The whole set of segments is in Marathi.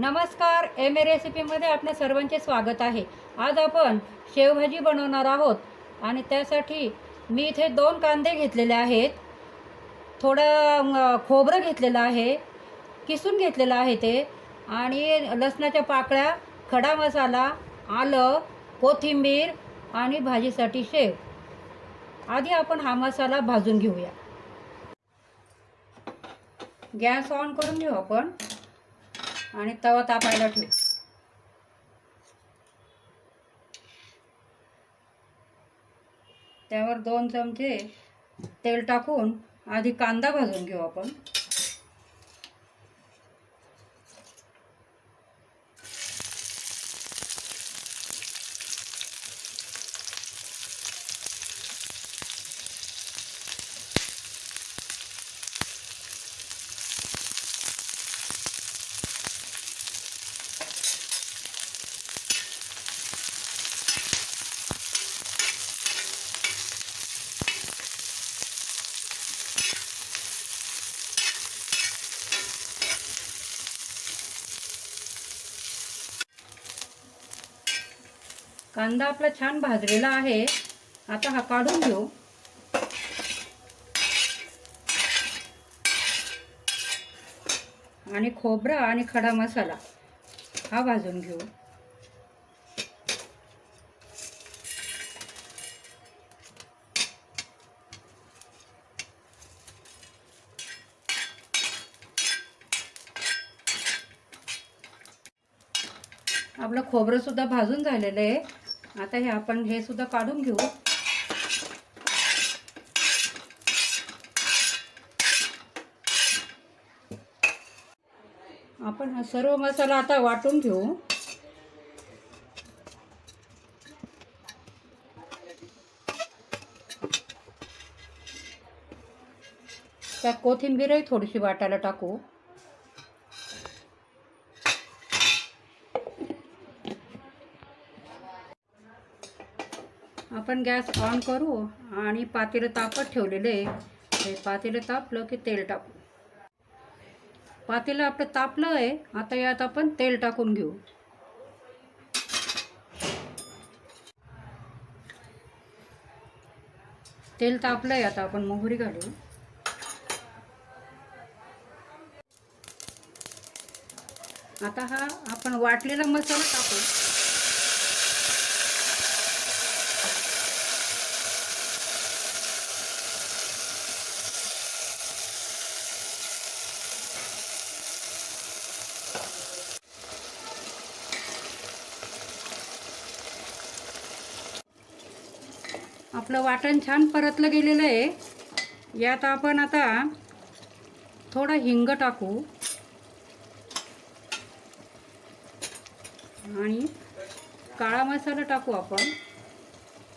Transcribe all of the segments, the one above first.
नमस्कार एम ए रेसिपीमध्ये आपल्या सर्वांचे स्वागत आहे. आज आपण शेवभाजी बनवणार आहोत आणि त्यासाठी मी इथे दोन कांदे घेतलेले आहेत. थोडं खोबरं घेतलेलं आहे किसून घेतलेलं आहे ते आणि लसणाच्या पाकळ्या खडा मसाला आलं कोथिंबीर आणि भाजीसाठी शेव. आधी आपण हा मसाला भाजून घेऊया. गॅस ऑन करून घेऊ आपण. आणि तवा तापायला ठेव. त्यावर दोन चमचे तेल टाकून आधी कांदा भाजून घेऊ आपण. कांदा आपला छान भाजलेला आहे. आता हा काढून घेऊ. आणि खोबरा आणि खडा मसाला हा भाजून घेऊ. आपलं खोबरंसुद्धा भाजून झालेलं आहे. आता हे आपण हे सुद्धा काढून घेऊ. आपण हा सर्व मसाला आता वाटून घेऊ. त्यात कोथिंबीरही थोडीशी वाटायला टाकू. आपण गॅस ऑन करू आणि पातेलं तापत ठेवलेले हे पातेलं तापलं की तेल टाकू. पातेलं आपलं तापलं आहे. आता यात आपण तेल टाकून घेऊ. तेल तापलं आहे. आता आपण मोहरी घालू. आता हा आपण वाटलेला मसाला टाकू. आपलं वाटण छान परतलं गेलेलं आहे. यात आपण आता थोडा हिंग टाकू. आणि काळा मसाला टाकू आपण.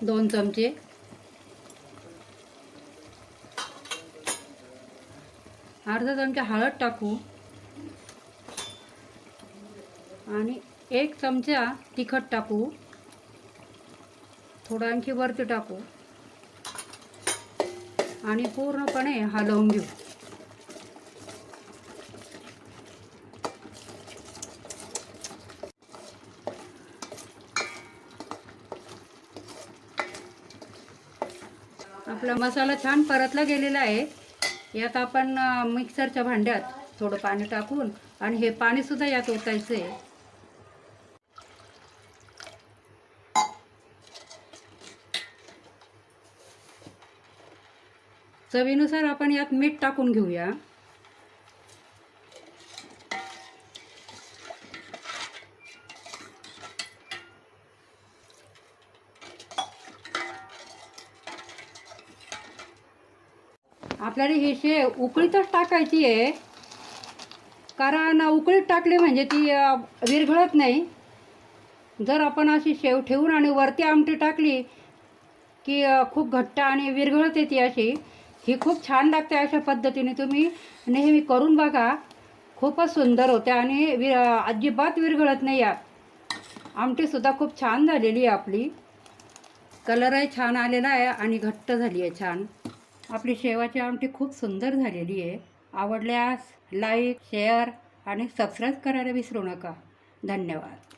दोन चमचे. अर्धा चमचा हळद टाकू. आणि एक चमचा तिखट टाकू. थोडं आणखी वरती टाकू. आणि पूर्णपणे हलवून घेऊ. आपला मसाला छान परतला गेलेला आहे. यात आपण मिक्सरच्या भांड्यात थोडं पाणी टाकून आणि हे पाणीसुद्धा यात ओतायचं आहे चवीनुसार आपण यात मीठ टाकून घेऊया. आपल्याला हे शेव उकळीतच टाकायची आहे. कारण उकळीत टाकली म्हणजे ती विरघळत नाही. जर आपण अशी शेव ठेवून आणि वरती आमटी टाकली की खूप घट्ट आणि विरघळते ती अशी ही खूप छान लागते अशा पद्धतीने तुम्ही. नेहमी करून बघा. खूपच सुंदर होते आणि वि अजिबात विरघळत नाही यात. आमटीसुद्धा खूप छान झालेली आहे आपली. कलरही छान आलेला आहे आणि घट्ट झाली आहे छान. आपली शेवाची आमटी खूप सुंदर झालेली आहे. आवडल्यास लाईक शेअर आणि सबस्क्राईब करायला विसरू नका. धन्यवाद.